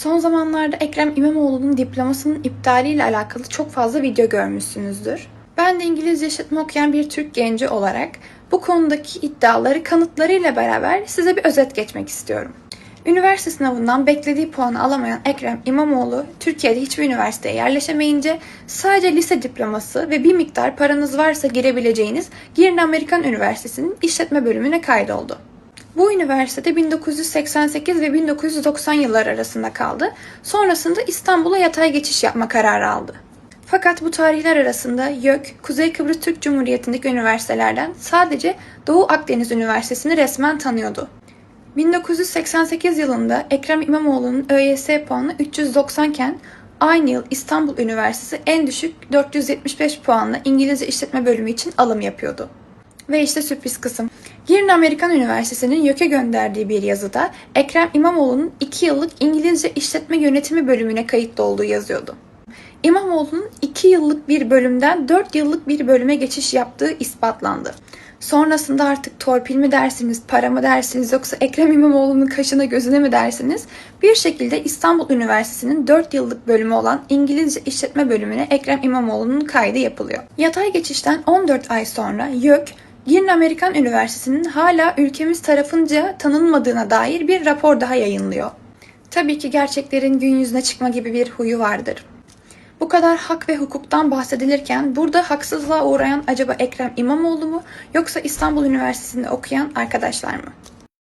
Son zamanlarda Ekrem İmamoğlu'nun diplomasının iptaliyle alakalı çok fazla video görmüşsünüzdür. Ben de İngilizce işletme okuyan bir Türk genci olarak bu konudaki iddiaları kanıtlarıyla beraber size bir özet geçmek istiyorum. Üniversite sınavından beklediği puanı alamayan Ekrem İmamoğlu, Türkiye'de hiçbir üniversiteye yerleşemeyince sadece lise diploması ve bir miktar paranız varsa girebileceğiniz Girne Amerikan Üniversitesi'nin işletme bölümüne kaydoldu. Bu üniversitede 1988 ve 1990 yılları arasında kaldı. Sonrasında İstanbul'a yatay geçiş yapma kararı aldı. Fakat bu tarihler arasında YÖK, Kuzey Kıbrıs Türk Cumhuriyeti'ndeki üniversitelerden sadece Doğu Akdeniz Üniversitesi'ni resmen tanıyordu. 1988 yılında Ekrem İmamoğlu'nun ÖYS puanı 390 iken aynı yıl İstanbul Üniversitesi en düşük 475 puanla İngilizce İşletme Bölümü için alım yapıyordu. Ve işte sürpriz kısım. Girne Amerikan Üniversitesi'nin YÖK'e gönderdiği bir yazıda Ekrem İmamoğlu'nun 2 yıllık İngilizce İşletme Yönetimi bölümüne kayıtlı olduğu yazıyordu. İmamoğlu'nun 2 yıllık bir bölümden 4 yıllık bir bölüme geçiş yaptığı ispatlandı. Sonrasında artık torpil mi dersiniz, para mı dersiniz yoksa Ekrem İmamoğlu'nun kaşına gözüne mi dersiniz? Bir şekilde İstanbul Üniversitesi'nin 4 yıllık bölümü olan İngilizce İşletme bölümüne Ekrem İmamoğlu'nun kaydı yapılıyor. Yatay geçişten 14 ay sonra YÖK, Girne Amerikan Üniversitesi'nin hala ülkemiz tarafınca tanınmadığına dair bir rapor daha yayınlıyor. Tabii ki gerçeklerin gün yüzüne çıkma gibi bir huyu vardır. Bu kadar hak ve hukuktan bahsedilirken burada haksızlığa uğrayan acaba Ekrem İmamoğlu mu yoksa İstanbul Üniversitesi'nde okuyan arkadaşlar mı?